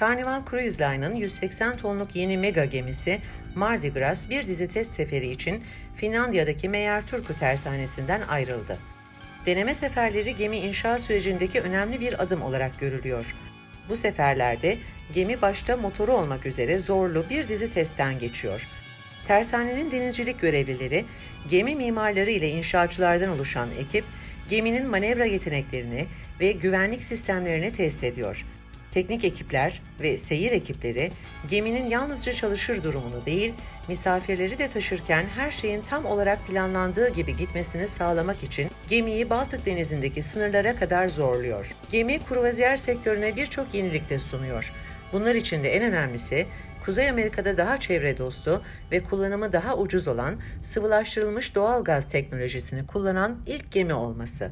Carnival Cruise Line'ın 180 tonluk yeni mega gemisi Mardi Gras bir dizi test seferi için Finlandiya'daki Meyer Turku tersanesinden ayrıldı. Deneme seferleri gemi inşa sürecindeki önemli bir adım olarak görülüyor. Bu seferlerde gemi başta motoru olmak üzere zorlu bir dizi testten geçiyor. Tersanenin denizcilik görevlileri, gemi mimarları ile inşaatçılardan oluşan ekip, geminin manevra yeteneklerini ve güvenlik sistemlerini test ediyor. Teknik ekipler ve seyir ekipleri geminin yalnızca çalışır durumunu değil, misafirleri de taşırken her şeyin tam olarak planlandığı gibi gitmesini sağlamak için gemiyi Baltık Denizi'ndeki sınırlara kadar zorluyor. Gemi kruvaziyer sektörüne birçok yenilik de sunuyor. Bunlar içinde en önemlisi Kuzey Amerika'da daha çevre dostu ve kullanımı daha ucuz olan sıvılaştırılmış doğal gaz teknolojisini kullanan ilk gemi olması.